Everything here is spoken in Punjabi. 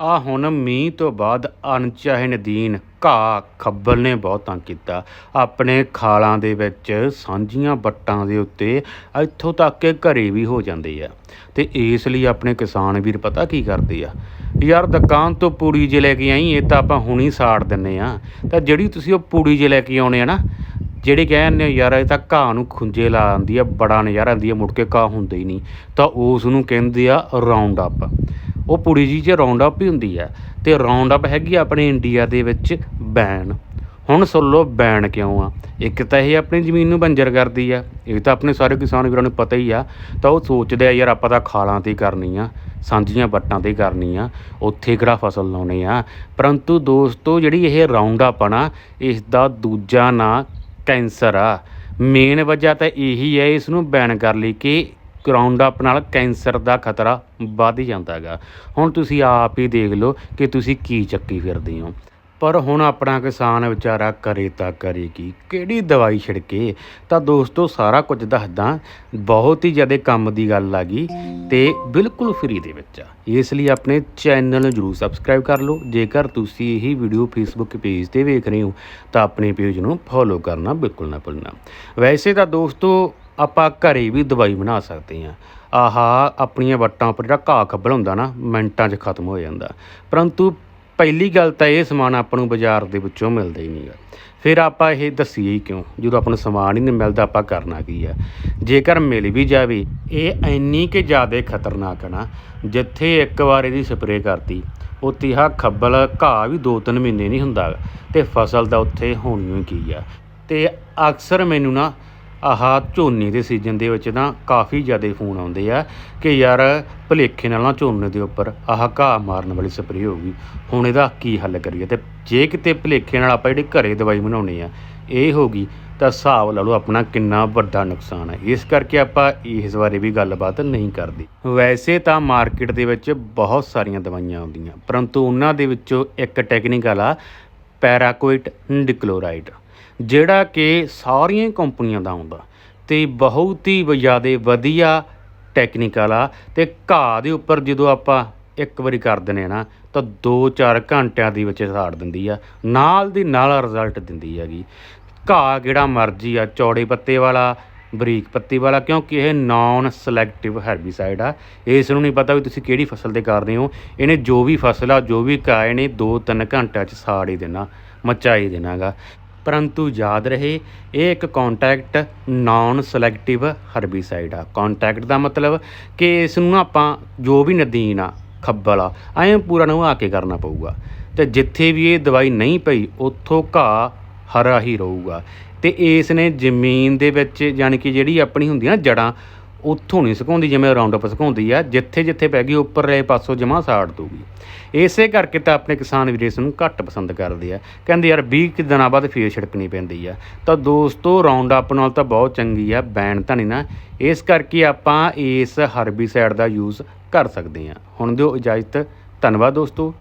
ਆ ਹੁਣ ਮੀਂਹ ਤੋਂ ਬਾਅਦ ਅਣਚਾਹੇ ਨਦੀਨ ਘਾਹ ਖੱਬਲ ਨੇ ਬਹੁਤ ਤੰਗ ਕੀਤਾ। ਆਪਣੇ ਖਾਲਾਂ ਦੇ ਵਿੱਚ ਸਾਂਝੀਆਂ ਵੱਟਾਂ ਦੇ ਉੱਤੇ ਇੱਥੋਂ ਤੱਕ ਕਿ ਘਰੇ ਵੀ ਹੋ ਜਾਂਦੇ ਆ। ਤੇ ਇਸ ਲਈ ਆਪਣੇ ਕਿਸਾਨ ਵੀਰ ਪਤਾ ਕੀ ਕਰਦੇ ਆ? ਯਾਰ ਦੁਕਾਨ ਤੋਂ ਪੂੜੀ ਜੇ ਲੈ ਕੇ ਆਈ, ਇਹ ਤਾਂ ਆਪਾਂ ਹੁਣੀ ਸਾੜ ਦਿੰਨੇ ਆ। ਤਾਂ ਜਿਹੜੀ ਤੁਸੀਂ ਉਹ ਪੂੜੀ ਜੇ ਲੈ ਕੇ ਆਉਣੇ ਆ ਨਾ, ਜਿਹੜੇ ਕਹਿੰਦੇ ਯਾਰ ਇਹ ਤਾਂ ਘਾਹ ਨੂੰ ਖੁੰਝੇ ਲਾ ਆਂਦੀ ਆ, ਬੜਾ ਨਜ਼ਾਰਾ ਆਂਦੀ ਆ, ਮੁੜ ਕੇ ਘਾਹ ਹੁੰਦਾ ਹੀ ਨਹੀਂ। ਤਾਂ ਉਸ ਨੂੰ ਕਹਿੰਦੇ ਆ ਰਾਉਂਡ ਅਪ ਉਹ ਪੁੜੀ ਜੀ 'ਚ ਰਾਉਂਡ ਅਪ ਹੀ ਹੁੰਦੀ ਆ ਤੇ ਰਾਉਂਡ ਅਪ ਹੈਗੀ ਆਪਣੇ ਇੰਡੀਆ ਦੇ ਵਿੱਚ ਬੈਨ। ਹੁਣ ਸੁਣ ਲਓ ਬੈਨ ਕਿਉਂ ਆ? ਇੱਕ ਤਾਂ ਇਹ ਆਪਣੀ ਜ਼ਮੀਨ ਨੂੰ ਬੰਜਰ ਕਰਦੀ ਆ, ਇਹ ਤਾਂ ਆਪਣੇ ਸਾਰੇ ਕਿਸਾਨ ਵੀਰਾਂ ਨੂੰ ਪਤਾ ਹੀ ਆ, ਤਾਂ ਉਹ ਸੋਚਦੇ ਆ ਯਾਰ ਆਪਾਂ ਤਾਂ ਖਾਲਾਂ ਤੇ ਹੀ ਕਰਨੀ ਆ, ਸਾਂਝੀਆਂ ਵੱਟਾਂ ਤੇ ਹੀ ਕਰਨੀ ਆ, ਉੱਥੇ ਕਿਹੜਾ ਫਸਲ ਲਾਉਣੀ ਆ। ਪਰੰਤੂ ਦੋਸਤੋ ਜਿਹੜੀ ਇਹ ਰਾਉਂਡ ਅਪ ਆ ਨਾ, ਇਸ ਦਾ ਦੂਜਾ ਨਾਂ ਕੈਂਸਰ ਆ। ਮੇਨ ਵਜ੍ਹਾ ਤਾਂ ਇਹੀ ਹੈ ਇਸ ਨੂੰ ਬੈਨ ਕਰ ਲਈ ਕਿ ਗਰਾਊਂਡ ਅਪ ਨਾਲ ਕੈਂਸਰ ਦਾ ਖਤਰਾ ਵੱਧ ਜਾਂਦਾ ਹੈਗਾ। ਹੁਣ ਤੁਸੀਂ ਆਪ ਹੀ ਦੇਖ ਲਓ ਕਿ ਤੁਸੀਂ ਕੀ ਚੱਕੀ ਫਿਰਦੇ ਹੋ। ਪਰ ਹੁਣ ਆਪਣਾ ਕਿਸਾਨ ਵਿਚਾਰਾ ਕਰੇ ਤਾਂ ਕਰੇ ਕੀ? ਕਿਹੜੀ ਦਵਾਈ ਛਿੜਕੇ? ਤਾਂ ਦੋਸਤੋ, ਸਾਰਾ ਕੁਝ ਦੱਸਦਾ, ਬਹੁਤ ਹੀ ਜ਼ਿਆਦਾ ਕੰਮ ਦੀ ਗੱਲ ਆ ਗਈ ਤੇ ਬਿਲਕੁਲ ਫ੍ਰੀ ਦੇ ਵਿੱਚ ਆ। ਇਸ ਲਈ ਆਪਣੇ ਚੈਨਲ ਨੂੰ ਜਰੂਰ ਸਬਸਕ੍ਰਾਈਬ ਕਰ ਲਓ। ਜੇਕਰ ਤੁਸੀਂ ਇਹ ਵੀਡੀਓ ਫੇਸਬੁੱਕ ਪੇਜ ਤੇ ਵੇਖ ਰਹੇ ਹੋ, ਤਾਂ ਆਪਣੇ ਪੇਜ ਨੂੰ ਫੋਲੋ ਕਰਨਾ ਬਿਲਕੁਲ ਨਾ ਭੁੱਲਣਾ। ਵੈਸੇ ਤਾਂ ਦੋਸਤੋ ਆਪਾਂ ਘਰੇ ਵੀ ਦਵਾਈ ਬਣਾ ਸਕਦੇ ਹਾਂ। ਆਹਾ, ਆਪਣੀਆਂ ਵੱਟਾਂ ਉੱਪਰ ਜਿਹੜਾ ਘਾਹ ਖੱਬਲ ਹੁੰਦਾ ਨਾ, ਮਿੰਟਾਂ 'ਚ ਖਤਮ ਹੋ ਜਾਂਦਾ। ਪਰੰਤੂ ਪਹਿਲੀ ਗੱਲ ਤਾਂ ਇਹ ਸਮਾਨ ਆਪਾਂ ਨੂੰ ਬਾਜ਼ਾਰ ਦੇ ਵਿੱਚੋਂ ਮਿਲਦਾ ਹੀ ਨਹੀਂਗਾ। ਫਿਰ ਆਪਾਂ ਇਹ ਦੱਸੀਏ ਹੀ ਕਿਉਂ? ਜਦੋਂ ਆਪਾਂ ਨੂੰ ਸਮਾਨ ਹੀ ਨਹੀਂ ਮਿਲਦਾ, ਆਪਾਂ ਕਰਨਾ ਕੀ ਆ? ਜੇਕਰ ਮਿਲ ਵੀ ਜਾਵੇ, ਇਹ ਇੰਨੀ ਕਿ ਜ਼ਿਆਦਾ ਖਤਰਨਾਕ ਨਾ, ਜਿੱਥੇ ਇੱਕ ਵਾਰ ਇਹਦੀ ਸਪਰੇਅ ਕਰਤੀ, ਉੱਥੇ ਆਹ ਖੱਬਲ ਘਾਹ ਵੀ 2-3 ਮਹੀਨੇ ਨਹੀਂ ਹੁੰਦਾ। ਤੇ ਫਸਲ ਦਾ ਉੱਥੇ ਹੋਣੀ ਕੀ ਆ? ਤੇ ਅਕਸਰ ਮੈਨੂੰ ਨਾ ਆਹ ਝੋਨੇ ਦੇ ਸੀਜ਼ਨ ਦੇ ਵਿੱਚ ਨਾ ਕਾਫੀ ਜ਼ਿਆਦਾ ਫੋਨ ਆਉਂਦੇ ਆ ਕਿ ਯਾਰ ਭਲੇਖੇ ਨਾਲ ਨਾ ਝੋਨੇ ਦੇ ਉੱਪਰ ਆਹ ਘਾਹ ਮਾਰਨ ਵਾਲੀ ਸਪਰੇਅ ਹੋ ਗਈ। ਹੁਣ ਇਹਦਾ ਕੀ ਹੱਲ ਕਰੀਏ? ਤੇ ਜੇ ਕਿਤੇ ਭਲੇਖੇ ਨਾਲ ਆਪਾਂ ਜਿਹੜੀ ਘਰੇ ਦਵਾਈ ਬਣਾਉਣੀ ਆ, ਇਹ ਹੋ ਗਈ, ਤਾਂ ਹਿਸਾਬ ਲਾ ਲਓ ਆਪਣਾ ਕਿੰਨਾ ਵੱਡਾ ਨੁਕਸਾਨ ਹੈ ਇਸ ਕਰਕੇ ਆਪਾਂ ਇਸ ਬਾਰੇ ਵੀ ਗੱਲਬਾਤ ਨਹੀਂ ਕਰਦੇ। ਵੈਸੇ ਤਾਂ ਮਾਰਕੀਟ ਦੇ ਵਿੱਚ ਬਹੁਤ ਸਾਰੀਆਂ ਦਵਾਈਆਂ ਆਉਂਦੀਆਂ, ਪਰੰਤੂ ਉਹਨਾਂ ਦੇ ਵਿੱਚੋਂ ਇੱਕ ਟੈਕਨੀਕਲ ਆ ਪੈਰਾਕੋਇਟ ਡਿਕਲੋਰਾਈਡ ਜਿਹੜਾ ਕਿ ਸਾਰੀਆਂ ਕੰਪਨੀਆਂ ਦਾ ਆਉਂਦਾ ਤੇ ਬਹੁਤ ਹੀ ਜ਼ਿਆਦਾ ਵਧੀਆ ਟੈਕਨੀਕਲ ਆ ਤੇ ਘਾਹ ਦੇ ਉੱਪਰ ਜਦੋਂ ਆਪਾਂ ਇੱਕ ਵਾਰੀ ਕਰ ਦਿੰਦੇ ਆ ਨਾ, ਤਾਂ 2-4 ਘੰਟਿਆਂ ਦੇ ਵਿੱਚ ਸਾੜ ਦਿੰਦੀ ਆ। ਨਾਲ ਦੀ ਨਾਲ ਰਿਜ਼ਲਟ ਦਿੰਦੀ ਹੈਗੀ। ਘਾਹ ਕਿਹੜਾ ਮਰਜ਼ੀ ਆ, ਚੌੜੇ ਪੱਤੇ ਵਾਲਾ, ਬਰੀਕ ਪੱਤੀ ਵਾਲਾ, ਕਿਉਂਕਿ ਇਹ ਨਾਨ ਸਿਲੈਕਟਿਵ ਹੈਰਬੀਸਾਈਡ ਆ। ਇਸ ਨੂੰ ਨਹੀਂ ਪਤਾ ਵੀ ਤੁਸੀਂ ਕਿਹੜੀ ਫਸਲ ਤੇ ਕਰਦੇ ਹੋ। ਇਹਨੇ ਜੋ ਵੀ ਫਸਲ ਆ, ਜੋ ਵੀ ਘਾਹ ਇਹਨੇ 2-3 ਘੰਟਿਆਂ 'ਚ ਸਾੜ ਹੀ ਦੇਣਾ, ਮਚਾਈ ਦੇਣਾਗਾ। ਪਰੰਤੂ ਯਾਦ ਰਹੇ, ਇਹ ਇੱਕ ਕੰਟੈਕਟ ਨਾਨ ਸਿਲੈਕਟਿਵ ਹਰਬੀਸਾਈਡ ਆ। ਕੰਟੈਕਟ ਦਾ ਮਤਲਬ ਕਿ ਇਸ ਨੂੰ ਆਪਾਂ ਜੋ ਵੀ ਨਦੀਨ ਆ, ਖੱਬਲ ਆ, ਐਂ ਪੂਰਾ ਨਵਾ ਕੇ ਕਰਨਾ ਪਊਗਾ। ਤੇ ਜਿੱਥੇ ਵੀ ਇਹ ਦਵਾਈ ਨਹੀਂ ਪਈ, ਉੱਥੋਂ ਘਾਹ ਹਰਾ ਹੀ ਰਹੂਗਾ। ਤੇ ਇਸ ਨੇ ਜ਼ਮੀਨ ਦੇ ਵਿੱਚ ਯਾਨੀ ਕਿ ਜਿਹੜੀ ਆਪਣੀ ਹੁੰਦੀ ਨਾ ਜੜਾਂ ਉੱਥੋਂ ਨਹੀਂ ਸੁਕਾਉਂਦੀ ਜਿਵੇਂ ਰਾਉਂਡ ਅਪ ਸੁਕਾਉਂਦੀ ਆ, ਜਿੱਥੇ ਜਿੱਥੇ ਪੈ ਗਈ, ਉੱਪਰਲੇ ਪਾਸੋਂ ਜਮਾ ਸਾੜ ਦੂਗੀ ਇਸੇ ਕਰਕੇ ਤਾਂ ਆਪਣੇ ਕਿਸਾਨ ਵੀਰ ਇਸ ਨੂੰ ਘੱਟ ਪਸੰਦ ਕਰਦੇ ਆ। ਕਹਿੰਦੇ ਯਾਰ 20 ਕੁ ਦਿਨਾਂ ਬਾਅਦ ਫੇਰ ਛਿੜਕਣੀ ਪੈਂਦੀ ਆ। ਤਾਂ ਦੋਸਤੋ ਰਾਉਂਡ ਅਪ ਨਾਲ ਤਾਂ ਬਹੁਤ ਚੰਗੀ ਆ, ਬੈਨ ਤਾਂ ਨਹੀਂ ਨਾ। ਇਸ ਕਰਕੇ ਆਪਾਂ ਇਸ ਹਰਬੀਸਾਈਡ ਦਾ ਯੂਜ਼ ਕਰ ਸਕਦੇ ਆ। ਹੁਣ ਦਿਓ ਇਜਾਜ਼ਤ। ਧੰਨਵਾਦ ਦੋਸਤੋ।